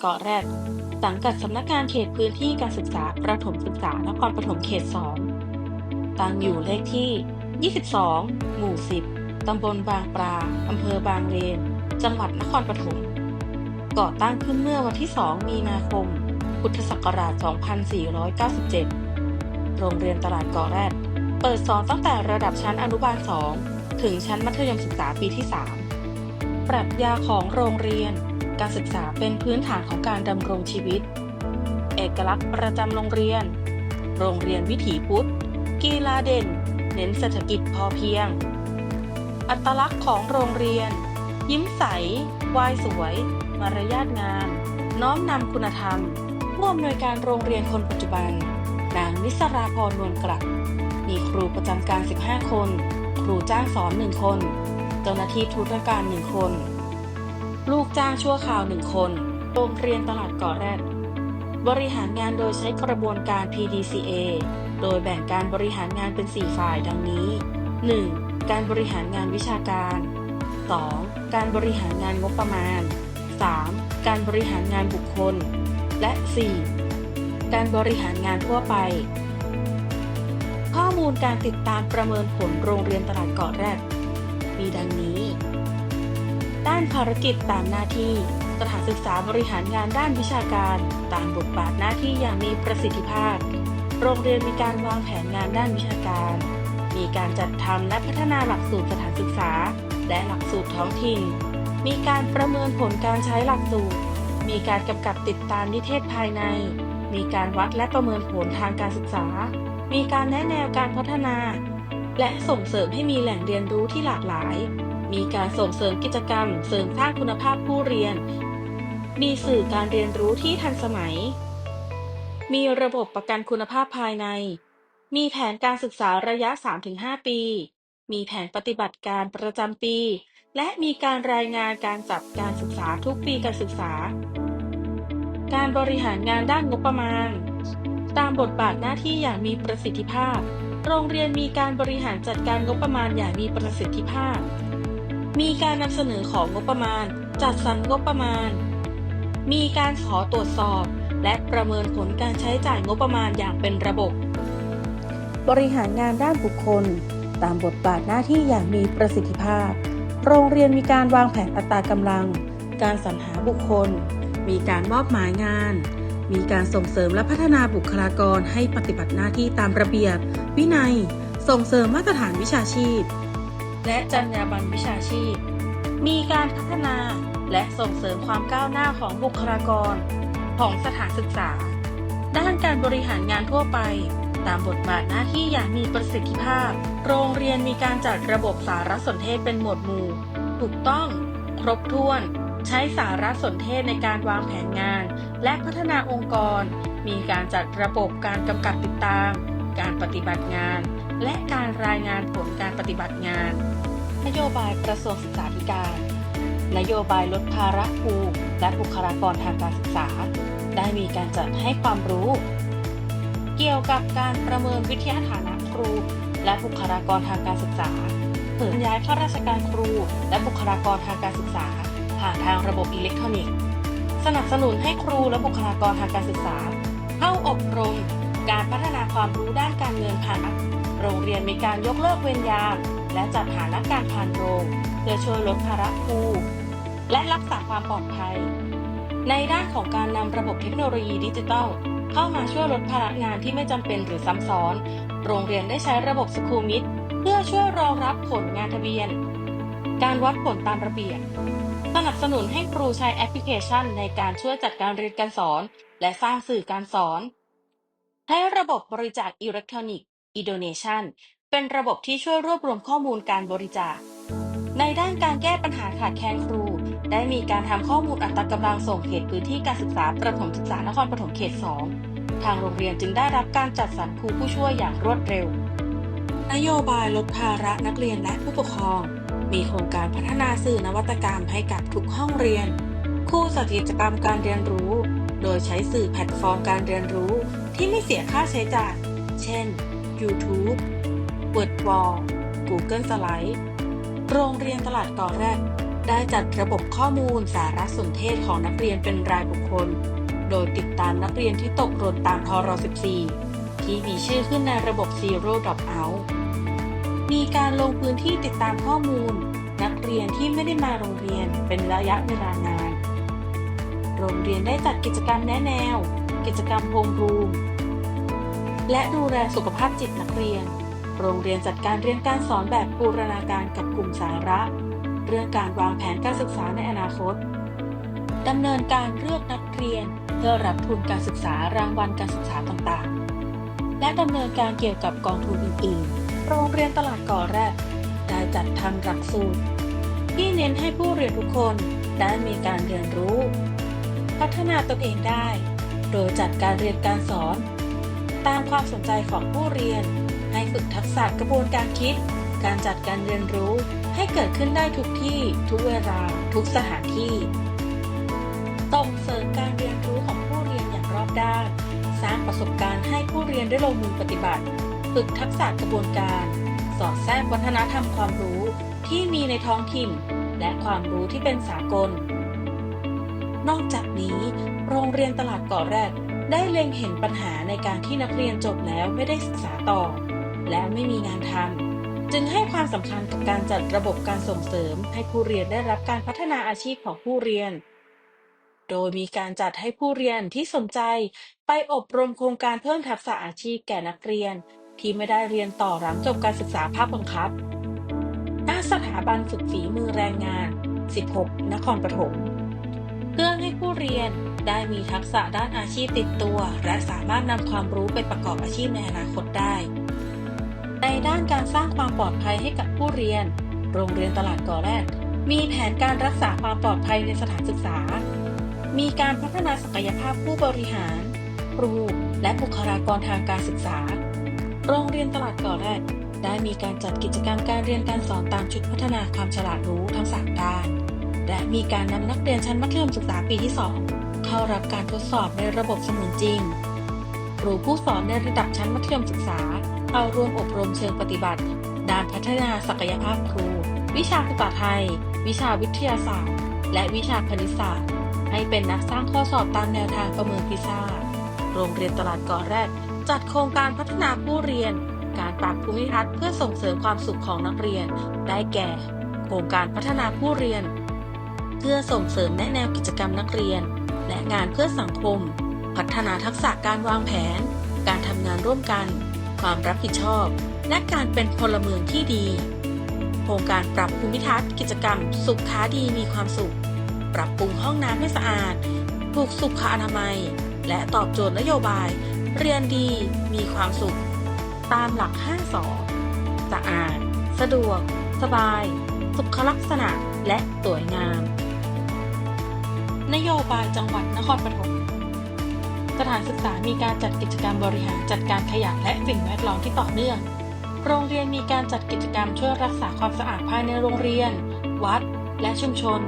เกาะแรดสังกัดสำนักงานเขตพื้นที่การศึกษาประถมศึกษานครปฐมเขต 2 ตั้งอยู่เลขที่ 22 หมู่ 10 ตำบลบางปลา อำเภอบางเลน จังหวัดนครปฐม ก่อตั้งขึ้นเมื่อวันที่ 2 มีนาคม พุทธศักราช 2497 โรงเรียนตลาดเกาะแรด เปิดสอนตั้งแต่ระดับชั้นอนุบาล 2 ถึงชั้นมัธยมศึกษาปีที่ 3 ปรัชญาของโรงเรียน การศึกษาเป็นพื้นฐานของการดำรงชีวิต เอกลักษณ์ประจำโรงเรียน โรงเรียนวิถีพุทธ กีฬาเด่น เน้นเศรษฐกิจพอเพียง อัตลักษณ์ของโรงเรียน ยิ้มใสวายสวย มารยาทงาม น้อมนำคุณธรรมผู้อำนวยการโรงเรียนคนปัจจุบัน นางนิสราพรนวลกลับ มีครูประจำการ 15 คน ครูจ้างสอน 1 คน เจ้าหน้าที่ธุรการ 1 คน ลูกจ้างชั่วคราว1คน โรงเรียนตลาดเกาะแรด บริหารงานโดยใช้กระบวนการ PDCA โดยแบ่งการบริหารงานเป็น 4 ฝ่ายดังนี้ 1. การบริหารงานวิชาการ 2. การบริหารงานงบประมาณ 3. การบริหารงานบุคคล และ 4. การบริหารงานทั่วไป ข้อมูลการติดตามประเมินผลโรงเรียนตลาดเกาะแรด มีดังนี้ ด้านภารกิจตามหน้าที่ สถานศึกษาบริหารงานด้านวิชาการ ตามบทบาทหน้าที่อย่างมีประสิทธิภาพ โรงเรียนมีการวางแผนงานด้านวิชาการ มีการจัดทำและพัฒนาหลักสูตรสถานศึกษา และหลักสูตรท้องถิ่น มีการประเมินผลการใช้หลักสูตร มีการกำกับติดตามนิเทศภายใน มีการวัดและประเมินผลทางการศึกษา มีการแนะแนวการพัฒนา และส่งเสริมให้มีแหล่งเรียนรู้ที่หลากหลาย มีการส่งเสริมกิจกรรม เสริมสร้างคุณภาพผู้เรียน มีสื่อการเรียนรู้ที่ทันสมัย มีระบบประกันคุณภาพภายใน มีแผนการศึกษาระยะ 3-5 ปี มีแผนปฏิบัติการประจำปี และมีการรายงานการจัดการศึกษาทุกปีการศึกษา การบริหารงานด้านงบประมาณ ตามบทบาทหน้าที่อย่างมีประสิทธิภาพโรงเรียนมีการบริหารจัดการงบประมาณอย่างมีประสิทธิภาพ มีการนำเสนอของงบประมาณ จัดสรรงบประมาณ มีการขอตรวจสอบ และประเมินผลการใช้จ่ายงบประมาณอย่างเป็นระบบ บริหารงานด้านบุคคล ตามบทบาทหน้าที่อย่างมีประสิทธิภาพ โรงเรียนมีการวางแผนอัตรากำลัง การสรรหาบุคคล มีการมอบหมายงาน มีการส่งเสริมและพัฒนาบุคลากรให้ปฏิบัติหน้าที่ตามระเบียบ วินัย ส่งเสริมมาตรฐานวิชาชีพ และจรรยาบรรณวิชาชีพ มีการพัฒนาและส่งเสริมความก้าวหน้าของบุคลากร ของสถานศึกษา ด้านการบริหารงานทั่วไป ตามบทบาทหน้าที่อย่างมีประสิทธิภาพ โรงเรียนมีการจัดระบบสารสนเทศเป็นหมวดหมู่ ถูกต้อง ครบถ้วน ใช้สารสนเทศในการวางแผนงาน และพัฒนาองค์กร มีการจัดระบบการกำกับติดตาม การปฏิบัติงาน และการรายงานผลการปฏิบัติงาน นโยบายกระทรวงศึกษาธิการ นโยบายลดภาระครูและบุคลากรทางการศึกษา ได้มีการจัดให้ความรู้ เกี่ยวกับการประเมินวิทยาฐานะครู และบุคลากรทางการศึกษาเปิดย้ายข้าราชการครู และบุคลากรทางการศึกษา ผ่านทางระบบอิเล็กทรอนิกส์ สนับสนุนให้ครูและบุคลากรทางการศึกษา เข้าอบรม การพัฒนาความรู้ด้านการเงินผ่านโรงเรียนมีการยกเลิกเวรยาม และจัดหานักการผ่านโรงเพื่อช่วยลดภาระครูและรักษาความปลอดภัย ในด้านของการนำระบบเทคโนโลยีดิจิทัลเข้ามาช่วยลดภาระงานที่ไม่จำเป็นหรือซ้ำซ้อน โรงเรียนได้ใช้ระบบสคูมิดเพื่อช่วยรองรับผลงานทะเบียน การวัดผลตามระเบียบสนับสนุนให้ครูใช้แอปพลิเคชันในการช่วยจัดการเรียนการสอน และสร้างสื่อการสอน ใช้ระบบบริจาคอิเล็กทรอนิกส์ e-donation เป็นระบบที่ช่วยรวบรวมข้อมูลการบริจาค ในด้านการแก้ปัญหาขาดแคลนครู ได้มีการทำข้อมูลอัตรากำลังส่งเขตพื้นที่การศึกษาประถมศึกษานครปฐมเขต 2 ทางโรงเรียนจึงได้รับการจัดสรรครูผู้ช่วยอย่างรวดเร็ว นโยบายลดภาระนักเรียนและผู้ปกครอง มีโครงการพัฒนาสื่อนวัตกรรมให้กับทุกห้องเรียน คู่จัดกิจกรรมการเรียนรู้ โดยใช้สื่อแพลตฟอร์มการเรียนรู้ ที่ไม่เสียค่าใช้จ่าย เช่น YouTube WordWall Google Slide โรงเรียนตลาดเกาะแรก ได้จัดระบบข้อมูลสารสนเทศของนักเรียนเป็นรายบุคคล โดยติดตามนักเรียนที่ตกหล่นตามทร14ที่มีชื่อขึ้นในระบบ Zero Dropout มีการลงพื้นที่ติดตามข้อมูล นักเรียนที่ไม่ได้มาโรงเรียนเป็นระยะเวลานาน โรงเรียนได้จัดกิจกรรมแนะแนว กิจกรรมโฮมรูมและดูแลสุขภาพจิตนักเรียน โรงเรียนจัดการเรียนการสอนแบบบูรณาการกับกลุ่มสาระ เรื่องการวางแผนการศึกษาในอนาคตดำเนินการเลือกนักเรียนเพื่อรับทุนการศึกษารางวัลการศึกษาต่างๆ และดำเนินการเกี่ยวกับกองทุนอื่นๆ โรงเรียนตลาดก่อแรก ได้จัดทำหลักสูตร ที่เน้นให้ผู้เรียนทุกคนได้มีการเรียนรู้ พัฒนาตนเองได้ โดยจัดการเรียนการสอน ตามความสนใจของผู้เรียน ให้ฝึกทักษะกระบวนการคิด การจัดการเรียนรู้ให้เกิดขึ้นได้ทุกที่ ทุกเวลา ทุกสถานที่ส่งเสริมการเรียนรู้ของผู้เรียนอย่างรอบด้าน สร้างประสบการณ์ให้ผู้เรียนได้ลงมือปฏิบัติ ฝึกทักษะกระบวนการ สอดแทรกวัฒนธรรมความรู้ที่มีในท้องถิ่น และความรู้ที่เป็นสากล นอกจากนี้ โรงเรียนตลาดเกาะแรกได้เล็งเห็นปัญหาในการที่นักเรียนจบแล้วไม่ได้ศึกษาต่อ และไม่มีงานทำจึงให้ความสำคัญกับการจัดระบบการส่งเสริม ให้ผู้เรียนได้รับการพัฒนาอาชีพของผู้เรียน โดยมีการจัดให้ผู้เรียนที่สนใจ ไปอบรมโครงการเพิ่มทักษะอาชีพแก่นักเรียน ที่ไม่ได้เรียนต่อหลังจบการศึกษาภาคบังคับณสถาบันฝึกฝีมือแรงงาน 16 นครปฐม เพื่อให้ผู้เรียนได้มีทักษะด้านอาชีพติดตัว และสามารถนำความรู้ไปประกอบอาชีพในอนาคตได้ ด้านการสร้างความปลอดภัยให้กับผู้เรียน โรงเรียนตลาดก่อแรก มีแผนการรักษาความปลอดภัยในสถานศึกษา มีการพัฒนาศักยภาพผู้บริหาร ครู และบุคลากรทางการศึกษา โรงเรียนตลาดก่อแรก ได้มีการจัดกิจกรรมการเรียนการสอนตามชุดพัฒนาความฉลาดรู้ทั้ง3ด้าน และมีการนำนักเรียนชั้นมัธยมศึกษาปีที่ 2 เข้ารับการทดสอบในระบบเสมือนจริง รูผู้สอนในระดับชั้นมัธยมศึกษา เข้าร่วมอบรมเชิงปฏิบัติ ด้านพัฒนาศักยภาพครู วิชาภาษาไทย วิชาวิทยาศาสตร์ และวิชาคณิตศาสตร์ ให้เป็นนักสร้างข้อสอบตามแนวทางประเมินพิซซ่า โรงเรียนตลาดกาะแรก จัดโครงการพัฒนาผู้เรียน การปรับภูมิทัศน์เพื่อส่งเสริมความสุขของนักเรียน ได้แก่ โครงการพัฒนาผู้เรียน เพื่อส่งเสริมแนะแนวกิจกรรมนักเรียน และงานเพื่อสังคม พัฒนาทักษะการวางแผน การทำงานร่วมกัน ความรับผิดชอบ และการเป็นพลเมืองที่ดี โครงการปรับภูมิทัศน์กิจกรรม สุขค้าดีมีความสุข ปรับปรุงห้องน้ำให้สะอาด ถูกสุขอนามัย และตอบโจทย์นโยบาย เรียนดีมีความสุข ตามหลัก 5 สอสะอาด สะดวก สบาย สุขลักษณะและสวยงาม นโยบายจังหวัดนครปฐม สถานศึกษามีการจัดกิจกรรมบริหารจัดการขยะและสิ่งแวดล้อมที่ต่อเนื่อง โรงเรียนมีการจัดกิจกรรมช่วยรักษาความสะอาดภายในโรงเรียน วัด และชุมชน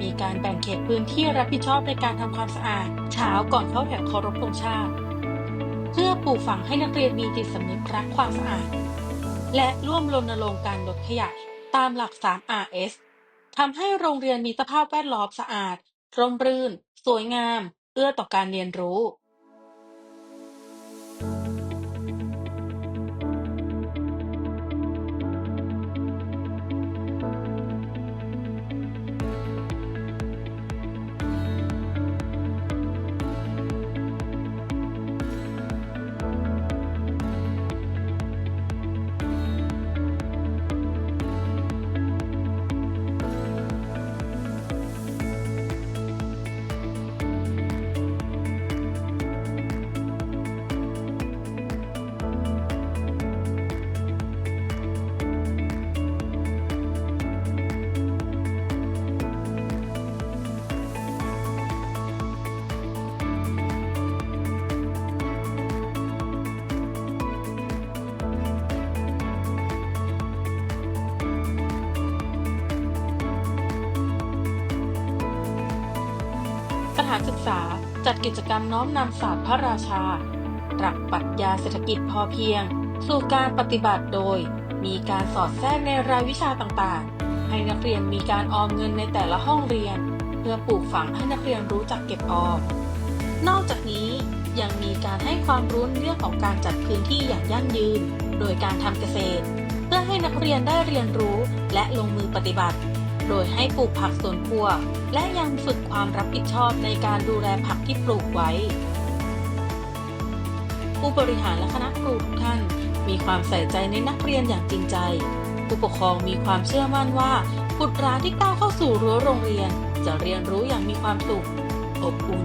มีการแบ่งเขตพื้นที่รับผิดชอบในการทำความสะอาด เช้าก่อนเข้าแถวเคารพธงชาติ เพื่อปลูกฝังให้นักเรียนมีจิตสำนึกรักความสะอาด และร่วมรณรงค์การลดขยะตามหลัก 3RS ทำให้โรงเรียนมีสภาพแวดล้อมสะอาด ร่มรื่น สวยงาม เอื้อต่อการเรียนรู้ สถานศึกษาจัดกิจกรรมน้อมนำศาสตร์พระราชาตรักปรัชญาเศรษฐกิจพอเพียง สู่การปฏิบัติโดย มีการสอดแทรกในรายวิชาต่างๆ ให้นักเรียนมีการออมเงินในแต่ละห้องเรียน เพื่อปลูกฝังให้นักเรียนรู้จักเก็บออม นอกจากนี้ยังมีการให้ความรู้เรื่องของการจัดพื้นที่อย่างยั่งยืน โดยการทำเกษตร เพื่อให้นักเรียนได้เรียนรู้และลงมือปฏิบัติ โดยให้ปลูกผักสวนครัว และยังฝึกความรับผิดชอบในการดูแลผักที่ปลูกไว้ ผู้บริหารและคณะครูทุกท่าน มีความใส่ใจในนักเรียนอย่างจริงใจ ผู้ปกครองมีความเชื่อมั่นว่าบุตรหลานที่ก้าวเข้าสู่รั้วโรงเรียน จะเรียนรู้อย่างมีความสุข อบอุ่น